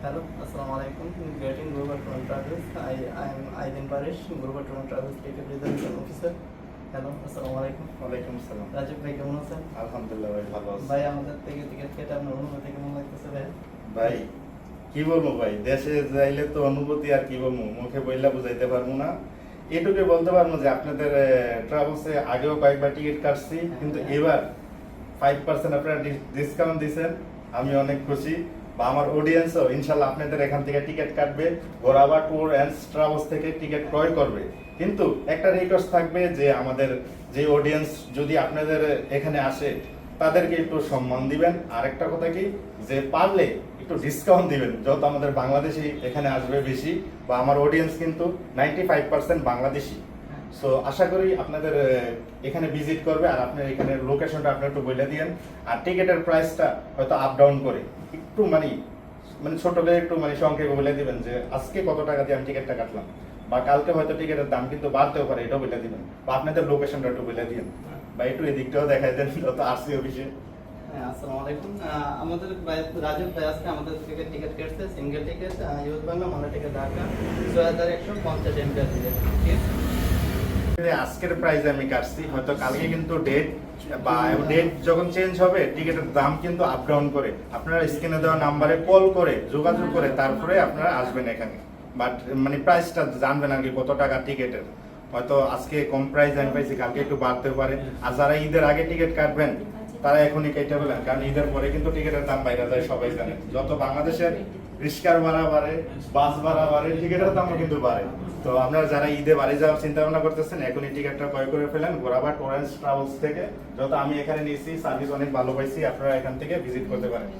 Hello, Assalamu alaikum. Greeting Global Tour Travels. I I am Aydin Barish, Global Tour Travels Ticket Reservation Officer. Hello আসসালামু আলাইকুম ওয়ালাইকুম আসসালাম রাজীব ভাই কেমন আছেন? আলহামদুলিল্লাহ ভাই ভালো আছি। ভাই আমাদের থেকে টিকিট কেটে আপনার অনুভূতি কেমন লাগতেছে ভাই? ভাই কি বলব ভাই দেশে যাইলে তো অনুভূতি আর কি বলব মুখে বইলা বুঝাইতে পারব না। এটুকু বলতে পারব যে আপনাদের ট্রাভেলসে আগেও কয়েকবার টিকিট কাটছি কিন্তু এবার ফাইভ পার্সেন্ট আপনারা ডিসকাউন্ট দিয়েছেন আমি অনেক খুশি। বা আমার অডিয়েন্সও ইনশাল্লাহ আপনাদের এখান থেকে টিকিট কাটবে ঘোরাবা ট্যুর অ্যান্ড ট্রাভেলস থেকে টিকিট ক্রয় করবে। কিন্তু একটা রিকোয়েস্ট থাকবে যে আমাদের যে অডিয়েন্স যদি আপনাদের এখানে আসে, তাদেরকে একটু সম্মান দিবেন। আর একটা কথা কি, যে পারলে একটু ডিসকাউন্ট দিবেন যত আমাদের বাংলাদেশি এখানে আসবে বেশি, বা আমার অডিয়েন্স কিন্তু ninety five percent Bangladeshi. So আশা করি আপনাদের এখানে ভিজিট করবে, আর আপনার এখানে লোকেশনটা আপনি একটু বলে দিয়েন। আর টিকিটের প্রাইসটা হয়তো আপ ডাউন করে। একটু মানে মানে ছোট করে একটু মানে সংক্ষেপে বলে দিবেন যে, আজকে কত টাকা দিয়ে আমি টিকিটটা কাটলাম? বা কালকে হয়তো টিকিটের দাম কিন্তু বাড়তেও পারে, এটাও বলে দিবেন। বা আপনাদের লোকেশনটা একটু বলে দিন। বা একটু এদিকটাও দেখাই দেন যত আসছি অফিসে। হ্যাঁ আসসালামু আলাইকুম। আমাদের রাজীব ভাই আজকে আমাদের থেকে টিকিট কেটেছে সিঙ্গেল টিকিট ইউথ বাংলা মালা টিকিট ঢাকা, ছয় হাজার একশো পঞ্চাশ এমপি ঠিক আছে আজকের প্রাইস আমি কাটছি, হয়তো কালকে কিন্তু ডেট বা ডেট যখন চেঞ্জ হবে টিকিটের দাম কিন্তু আপ ডাউন করে। আপনারা স্ক্রিনে দেওয়া নাম্বারে কল করে, যোগাযোগ করে, তারপরে আপনারা আসবেন এখানে। বাট মানে প্রাইসটা জানবেন আর কি, কত টাকা টিকিটের হয়তো আজকে কম প্রাইস আমি পাইছি, কালকে একটু বাড়তে পারে। আর যারা ঈদের আগে টিকিট কাটবেন তারা এখনই কেটে বলেন কারণ ঈদের পরে কিন্তু টিকিটের দাম বাইরে যায়, সবাই জানে। যত বাংলাদেশের রিস্কার ভাড়া বাড়ে, বাস ভাড়া বাড়ে, টিকিটের দামও কিন্তু বাড়ে। তো আপনারা যারা ঈদে বাড়ি যাওয়ার চিন্তা ভাবনা করতেছেন, এখনই টিকিটটা ক্রয় করে ফেলেন। গোরাবা টোরেন্স ট্রাভেলস থেকে, যত আমি এখানে নিয়েছি সার্ভিস অনেক ভালো পাইছি, আপনারা এখান থেকে ভিজিট করতে পারেন।